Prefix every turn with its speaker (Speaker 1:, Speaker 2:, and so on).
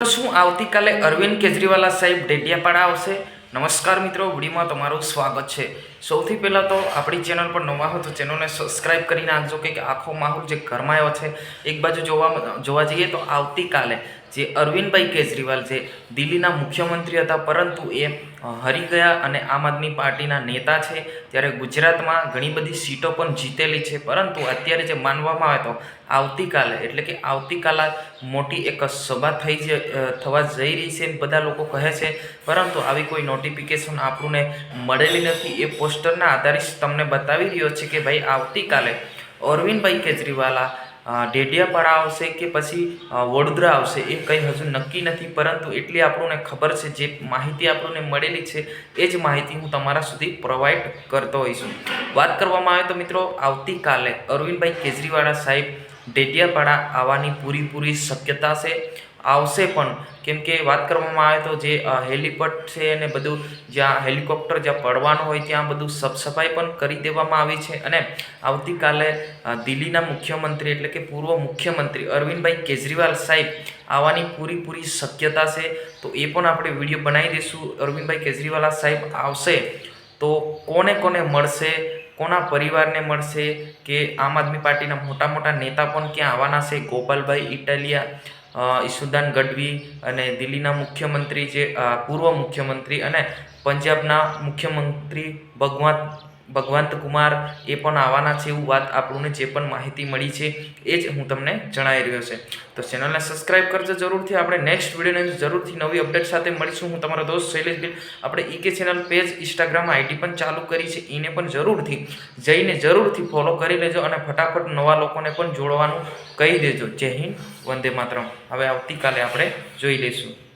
Speaker 1: શું આવતીકાલે અરવિંદ કેજરીવાલા સાહેબ ડેડિયાપાડા આવશે? નમસ્કાર મિત્રો વિડીયોમાં તમારું સ્વાગત છે. સૌથી પહેલાં તો આપણી ચેનલ પર નવા હો તો ચેનલને સબસ્ક્રાઈબ કરી નાખજો કે આખો માહોલ જે ગરમાયો છે, એક બાજુ જોવા જોવા જઈએ તો આવતીકાલે જે અરવિંદભાઈ કેજરીવાલ છે દિલ્હીના મુખ્યમંત્રી હતા, પરંતુ એ હરી ગયા અને આમ આદમી પાર્ટીના નેતા છે, ત્યારે ગુજરાતમાં ઘણી બધી સીટો પણ જીતેલી છે. પરંતુ અત્યારે જે માનવામાં આવે તો આવતીકાલે, એટલે કે આવતીકાલે મોટી એક સભા થઈ જ થવા જઈ રહી છે બધા લોકો કહે છે. પરંતુ આવી કોઈ નોટિફિકેશન આપણને મળેલી નથી. એ પોસ્ટરના આધારે તમને બતાવી રહ્યો છે કે ભાઈ આવતીકાલે અરવિંદભાઈ કેજરીવાલા ડેડિયાપાડા આવશે કે પછી વડોદરા આવશે એ કંઈ હજુ નક્કી નથી. પરંતુ એટલી આપણને ખબર છે, જે માહિતી આપણને મળેલી છે, એ જ માહિતી હું તમારા સુધી પ્રોવાઈડ કરતો હોઈશું. વાત કરવામાં આવે તો મિત્રો, આવતીકાલે અરવિંદભાઈ કેજરીવાલા સાહેબ ડેડિયાપાડા આવવાની પૂરીપૂરી શક્યતા છે. આવશે પણ. કેમ કે વાત કરવામાં આવે તો જે અ, છે અને બધું જ્યાં હેલિકોપ્ટર જ્યાં પડવાનું હોય ત્યાં બધું સફસફાઈ પણ કરી દેવામાં આવી છે. અને આવતીકાલે દિલ્હીના મુખ્યમંત્રી એટલે કે પૂર્વ મુખ્યમંત્રી અરવિંદભાઈ કેજરીવાલ સાહેબ આવવાની પૂરીપૂરી શક્યતા છે. તો એ પણ આપણે વીડિયો બનાવી દઈશું. અરવિંદભાઈ કેજરીવાલા સાહેબ આવશે તો કોને કોને મળશે? કોના પરિવારને મળશે? કે આમ આદમી પાર્ટીના મોટા મોટા નેતા પણ ક્યાં આવવાના છે? ગોપાલભાઈ ઇટાલિયા અ, ઈસુદાન ગઢવી અને દિલ્હીના મુખ્યમંત્રી જે પૂર્વ મુખ્યમંત્રી અને પંજાબના મુખ્યમંત્રી ભગવંત ભગવંત કુમાર એ પણ આવવાના છે એવું વાત આપણને જે પણ માહિતી મળી છે, એ જ હું તમને જણાવી રહ્યો છે. તો ચેનલને સબસ્ક્રાઇબ કરજો જરૂરથી. આપણે નેક્સ્ટ વિડીયોની જરૂરથી નવી અપડેટ સાથે મળીશું. હું તમારો દોસ્ત શૈલેષ ગિલ આપણે ઈકે ચેનલ પેજ ઇન્સ્ટાગ્રામ આઈડી પણ ચાલુ કરી છે. એને પણ જરૂરથી જઈને જરૂરથી ફોલો કરી લેજો અને ફટાફટ નવા લોકોને પણ જોડવાનું કહી દેજો. જય હિન્દ, વંદે માતરમ. હવે આવતીકાલે આપણે જોઈ લઈશું.